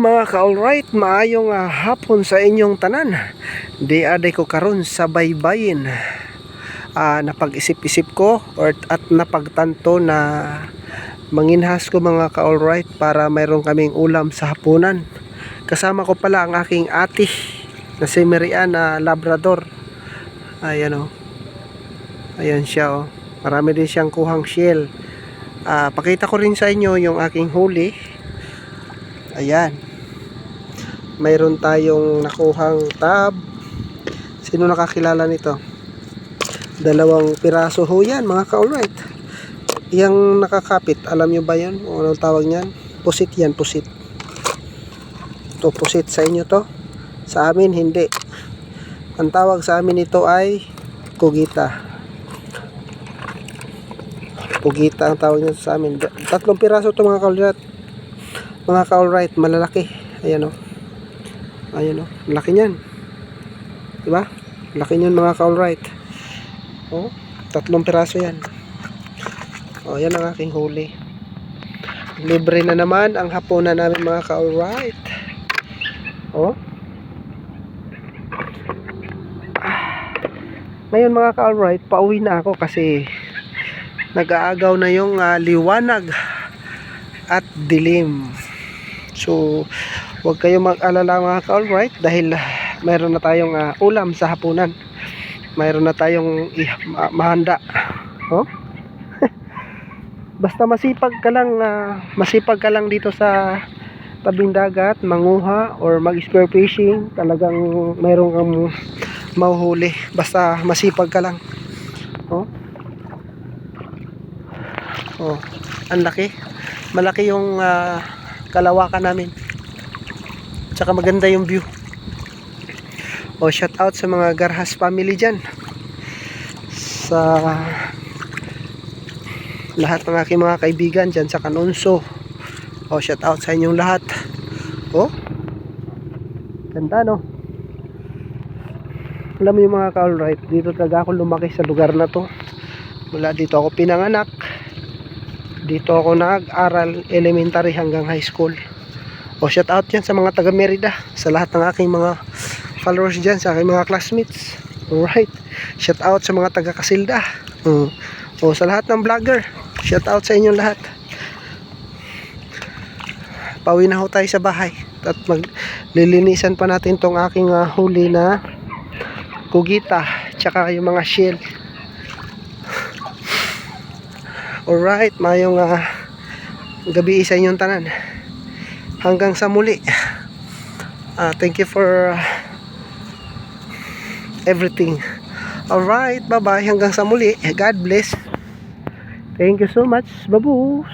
mga ka-alright, maayong ah, hapon sa inyong tanan. Di aday ko karon sa baybayin. Ah, napag-isip-isip ko or at napagtanto na manginhas ko mga ka-alright para mayroon kaming ulam sa hapunan. Kasama ko pala ang aking ate na si Marian na Labrador. Ayan o. Ayan siya o. Marami din siyang kuhang shell. Ah, pakita ko rin sa inyo yung aking huli. Ayan. Mayroon tayong nakuhang tab. Sino nakakilala nito? Dalawang piraso ho yan, mga ka-alright. Yang nakakapit, alam nyo ba yan? O anong tawag niyan? Pusit yan, pusit. Ito, pusit sa inyo to. Sa amin, hindi. Ang tawag sa amin ito ay kugita. Pugita ang tawag niya sa amin. Tatlong piraso to mga ka-alright mga ka-alright, malalaki. Ayan o. Ayan o. Laki niyan. Diba? Laki niyan mga ka-alright. O, tatlong piraso yan. O, yan ang aking huli. Libre na naman ang hapunan namin mga ka-alright. O. Ngayon mga ka-alright, pauwi na ako kasi nag-aagaw na yung ah, liwanag at dilim. So, huwag kayo mag-alala mga ka-alright dahil ah, mayroon na tayong ah, ulam sa hapunan. Mayroon na tayong i- ma- mahanda. Oh? Basta masipag ka lang, ah, masipag ka lang dito sa tabing dagat, manguha or mag-spear fishing, talagang mayroon kang mahuhuli. Basta masipag ka lang. Oh? Oh, ang laki. Malaki yung ah, kalawakan namin. Tsaka maganda yung view. O shout out sa mga Garhas family dyan. Sa lahat ng aking mga kaibigan dyan sa Kanunso. O shout out sa inyong lahat. O ganda no. Alam mo yung mga ka-alright, dito talaga ako lumaki sa lugar na to. Mula dito ako pinanganak dito ako nag-aral elementary hanggang high school. O shout out yan sa mga taga Merida sa lahat ng aking mga followers dyan sa aking mga classmates. Alright. Shout out sa mga taga Kasilda. Mm. o sa lahat ng vlogger shout out sa inyong lahat. Pauwi na ho tayo sa bahay at maglilinisan pa natin tong aking ah, huli na kugita tsaka yung mga shell Alright, mayong ah, gabi sa inyong tanan. Hanggang sa muli. Ah, thank you for ah, everything. Alright, bye-bye. Hanggang sa muli. God bless. Thank you so much. Babush.